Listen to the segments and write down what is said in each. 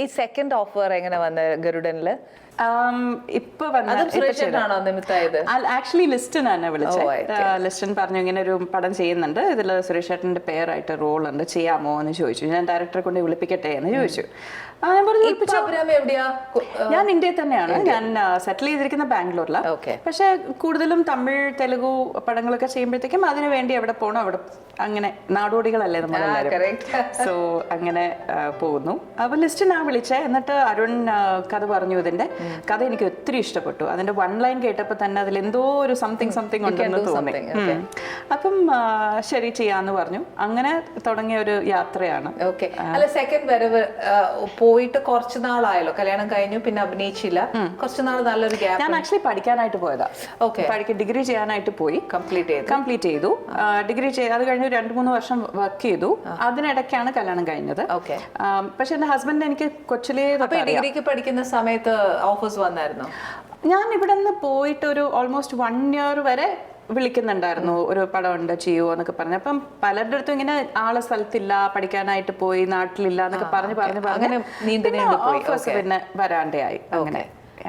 ഈ second offer എങ്ങനെ വന്ന ഗരുഡനിൽ? ഇപ്പൊ വന്ന നിമിത്തായത് ആക്ച്വലി ലിസ്റ്റൻ എന്നെ വിളിച്ചത് ലിസ്റ്റൻ പറഞ്ഞു ഇങ്ങനെ ഒരു പടം ചെയ്യുന്നുണ്ട്. ഇതിൽ സുരേഷ് ചേട്ടന്റെ പേരായിട്ട് റോൾ ഉണ്ട്. ചെയ്യാമോ? എന്ന് ചോദിച്ചു. ഞാൻ ഡയറക്ടറെ കൊണ്ട് വിളിപ്പിക്കട്ടെ എന്ന് ചോദിച്ചു. ഞാൻ ഇന്ത്യയിൽ തന്നെയാണ്. ഞാൻ സെറ്റിൽ ചെയ്തിരിക്കുന്ന ബാംഗ്ലൂരിലാണ്. പക്ഷെ കൂടുതലും തമിഴ് തെലുഗു പടങ്ങളൊക്കെ ചെയ്യുമ്പോഴത്തേക്കും അതിനു വേണ്ടി എവിടെ പോകണം അവിടെ അങ്ങനെ നാടോടികളല്ലേ നമ്മൾ സോ അങ്ങനെ പോകുന്നു. അപ്പൊ ലിസ്റ്റ് ഞാൻ വിളിച്ചേ. എന്നിട്ട് അരുൺ കഥ പറഞ്ഞു ഇതിന്റെ. കഥ എനിക്ക് ഒത്തിരി ഇഷ്ടപ്പെട്ടു. അതിന്റെ വൺ ലൈൻ കേട്ടപ്പോ തന്നെ അതിൽ എന്തോ ഒരു സംതിങ് സംതിങ് ഉണ്ടെന്ന് തോന്നി. അപ്പം ശരി ചെയ്യാന്ന് പറഞ്ഞു. അങ്ങനെ തുടങ്ങിയ ഒരു യാത്രയാണ്. ഓക്കെ അല്ല സെക്കൻഡ് വരവ് പോയിട്ട് കുറച്ച് നാളായല്ലോ. കല്യാണം കഴിഞ്ഞു പിന്നെ അഭിനയിച്ചില്ല. കുറച്ച് നാൾ നല്ലൊരു ഗ്യാപ്പ് ഞാൻ ആക്ച്വലി പഠിക്കാനായിട്ട് പോയതാ. ഓക്കെ പഠിക്ക ഡിഗ്രി ചെയ്യാനായിട്ട് പോയി. കംപ്ലീറ്റ് ചെയ്തു. കംപ്ലീറ്റ് ചെയ്തു. ഡിഗ്രി ചെയ്ത് അത് കഴിഞ്ഞ് രണ്ട് മൂന്ന് വർഷം വർക്ക് ചെയ്തു. അതിനിടയ്ക്കാണ് കല്യാണം കഴിഞ്ഞത്. ഓക്കെ പക്ഷെ എന്റെ ഹസ്ബൻഡ് എനിക്ക് കൊച്ചിലേ ഡിഗ്രിക്ക് പഠിക്കുന്ന സമയത്ത് ഓഫേഴ്സ് വന്നായിരുന്നു? ഞാൻ ഇവിടെ നിന്ന് പോയിട്ട് ഒരു ഓൾമോസ്റ്റ് വൺ ഇയർ വരെ വിളിക്കുന്നുണ്ടായിരുന്നു. ഒരു പടം ഉണ്ട് ചെയ്യുമോ എന്നൊക്കെ പറഞ്ഞു. അപ്പം പലരുടെ അടുത്തും ഇങ്ങനെ ആളെ സ്ഥലത്തില്ല പഠിക്കാനായിട്ട് പോയി നാട്ടിലില്ല എന്നൊക്കെ പറഞ്ഞു പറഞ്ഞു അങ്ങനെ. ഓഫേഴ്സ് പിന്നെ വരാണ്ടായി അങ്ങനെ.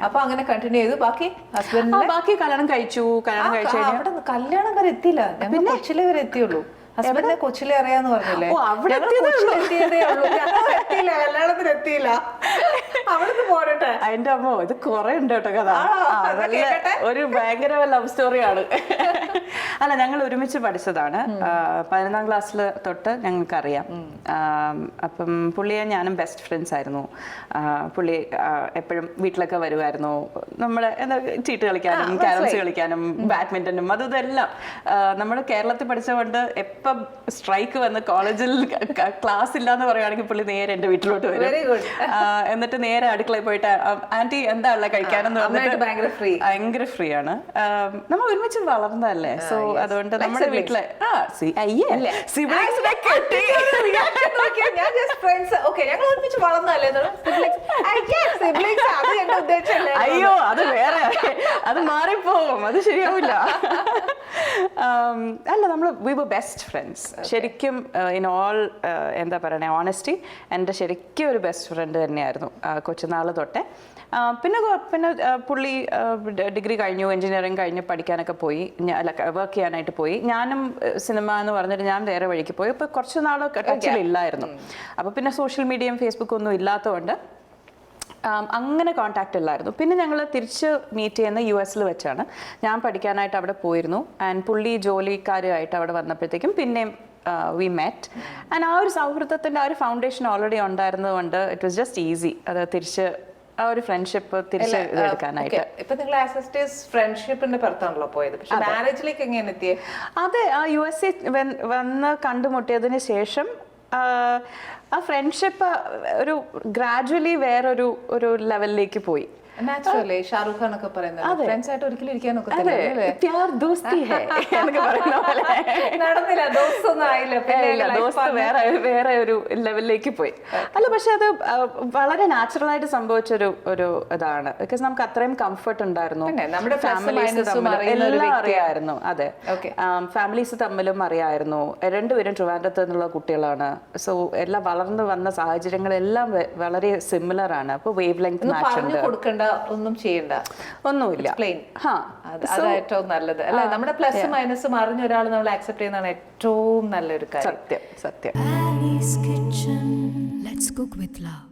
അപ്പൊ അങ്ങനെ കണ്ടിന്യൂ ചെയ്തു. ബാക്കി ഹസ്ബൻഡ് ബാക്കി കല്യാണം കഴിച്ചു. കല്യാണം കഴിച്ചു അവിടെ കല്യാണം വരെ എത്തിയില്ല. പിന്നെ കൊച്ചിലെ വരെ എത്തിയുള്ളൂ. ഹസ്ബൻഡിനെ കൊച്ചിലെ അറിയാന്ന് പറഞ്ഞില്ലേ? അവിടെ എത്തിയതേ ഉള്ളൂ. കല്യാണത്തിന് എത്തിയില്ല. അവിടുന്ന് പോരട്ടെ. അതിന്റെ അമ്മ ഇത് കുറെ ഉണ്ട് കേട്ടോ കഥ ഒരു ഭയങ്കര ലവ് സ്റ്റോറിയാണ് അല്ല ഞങ്ങൾ ഒരുമിച്ച് പഠിച്ചതാണ്. പതിനൊന്നാം ക്ലാസ്സിൽ തൊട്ട് ഞങ്ങൾക്കറിയാം. അപ്പം പുള്ളിയെ ഞാനും ബെസ്റ്റ് ഫ്രണ്ട്സ് ആയിരുന്നു. പുള്ളി എപ്പോഴും വീട്ടിലൊക്കെ വരുമായിരുന്നു. നമ്മൾ എന്താ ചീട്ട് കളിക്കാനും ക്യാരംസ് കളിക്കാനും ബാഡ്മിന്റണും അതും ഇതെല്ലാം. നമ്മൾ കേരളത്തിൽ പഠിച്ചതുകൊണ്ട് എപ്പം സ്ട്രൈക്ക് വന്ന് കോളേജിൽ ക്ലാസ് ഇല്ലാന്ന് പറയുകയാണെങ്കിൽ പുള്ളി നേരെ എന്റെ വീട്ടിലോട്ട് വരും. എന്നിട്ട് നേരെ അടുക്കളയിൽ പോയിട്ട് ആന്റി എന്താ ഉള്ള കഴിക്കാനെന്ന് പറഞ്ഞിട്ട് ഭയങ്കര ഫ്രീ ആണ്. നമ്മൾ ഒരുമിച്ച് വളർന്നതല്ലേ? സോ അതുകൊണ്ട് നമ്മുടെ വീട്ടിലെ ഞങ്ങൾ ഒരുമിച്ച് വളർന്നല്ലേ അയ്യോ അത് വേറെ. അത് മാറിപ്പോവും. അത് ശരിയാവില്ല. അല്ല നമ്മൾ വി വർ ബെസ്റ്റ് ഫ്രണ്ട്സ് ശരിക്കും ഇൻ ഓൾ എന്താ പറയണേ ഓണസ്റ്റി എന്റെ ശരിക്കും ഒരു ബെസ്റ്റ് ഫ്രണ്ട് തന്നെയായിരുന്നു കൊച്ചുനാൾ തൊട്ടേ. പിന്നെ പിന്നെ പുള്ളി ഡിഗ്രി കഴിഞ്ഞു എഞ്ചിനീയറിംഗ് കഴിഞ്ഞ് പഠിക്കാനൊക്കെ പോയി അല്ല വർക്ക് ചെയ്യാനായിട്ട് പോയി. ഞാനും സിനിമ എന്ന് പറഞ്ഞിട്ട് ഞാൻ വേറെ വഴിക്ക് പോയി. ഇപ്പോൾ കുറച്ച് നാൾ ടച്ചിലില്ലായിരുന്നു അപ്പോൾ പിന്നെ സോഷ്യൽ മീഡിയയും ഫേസ്ബുക്കും ഒന്നും ഇല്ലാത്തതുകൊണ്ട് അങ്ങനെ കോണ്ടാക്റ്റ് ഇല്ലായിരുന്നു. പിന്നെ ഞങ്ങൾ തിരിച്ച് മീറ്റ് ചെയ്യുന്ന യു എസിൽ വെച്ചാണ്. ഞാൻ പഠിക്കാനായിട്ട് അവിടെ പോയിരുന്നു. ആൻഡ് പുള്ളി ജോലിക്കാരുമായിട്ട് അവിടെ വന്നപ്പോഴത്തേക്കും പിന്നെയും വി മെറ്റ് ആൻഡ് ആ ഒരു സൗഹൃദത്തിന്റെ ആ ഒരു ഫൗണ്ടേഷൻ ഓൾറെഡി ഉണ്ടായിരുന്നതുകൊണ്ട് ഇറ്റ് വാസ് ജസ്റ്റ് ഈസി അത് തിരിച്ച് ആ ഒരു ഫ്രണ്ട്ഷിപ്പ് തിരിച്ച് എടുക്കാനായിട്ട് ഇപ്പൊ നിങ്ങൾ ആസസ്റ്റേഴ്സ് ഫ്രണ്ട്ഷിപ്പിന്റെ പുറത്താണല്ലോ പോയത്. പക്ഷെ മാരേജിലേക്ക് എങ്ങനെ അതെ ആ യു എസ് എ വന്ന് കണ്ടുമുട്ടിയതിന് ശേഷം ആ, ഫ്രണ്ട്ഷിപ്പ് ഒരു ഗ്രാജുവലി വേറൊരു ഒരു ലെവലിലേക്ക് പോയി. നാച്ചുറലി ഷാറുഖ് ഖാൻ ഒക്കെ പറയുന്നത്. ഫ്രണ്ട്സ് ആയിട്ട് ഒരിക്കലും ഇരിക്കാൻ നടന്നില്ല വേറെ വേറെ ഒരു ലെവലിലേക്ക് പോയി. അല്ല പക്ഷെ അത് വളരെ നാച്ചുറൽ ആയിട്ട് സംഭവിച്ചൊരു ഒരു ഇതാണ്. ബിക്കോസ് നമുക്ക് അത്രയും കംഫർട്ട് ഉണ്ടായിരുന്നു. നമ്മുടെ ഒരു എല്ലാം അറിയായിരുന്നു. അതെ. ഫാമിലീസ് തമ്മിലും അറിയായിരുന്നു. രണ്ടുപേരും ട്രിവാൻഡ്രത്ത് നിന്നുള്ള കുട്ടികളാണ്. സോ എല്ലാം വളർന്നു വന്ന സാഹചര്യങ്ങളെല്ലാം വളരെ സിമിലർ ആണ്. അപ്പോൾ വേവ് ലെങ്ത് മാച്ച് ഉണ്ട്. കൊടുക്കണ്ട ഒന്നും ചെയ്യണ്ട. ഒന്നുമില്ല. പ്ലെയിൻ ഹാ അത് ഏറ്റവും നല്ലത്. അല്ലെ നമ്മുടെ പ്ലസ് മൈനസും അറിഞ്ഞ ഒരാൾ നമ്മൾ ആക്സെപ്റ്റ് ചെയ്യുന്നതാണ് ഏറ്റവും നല്ലൊരു കാര്യം. സത്യം സത്യം. Let's cook with love.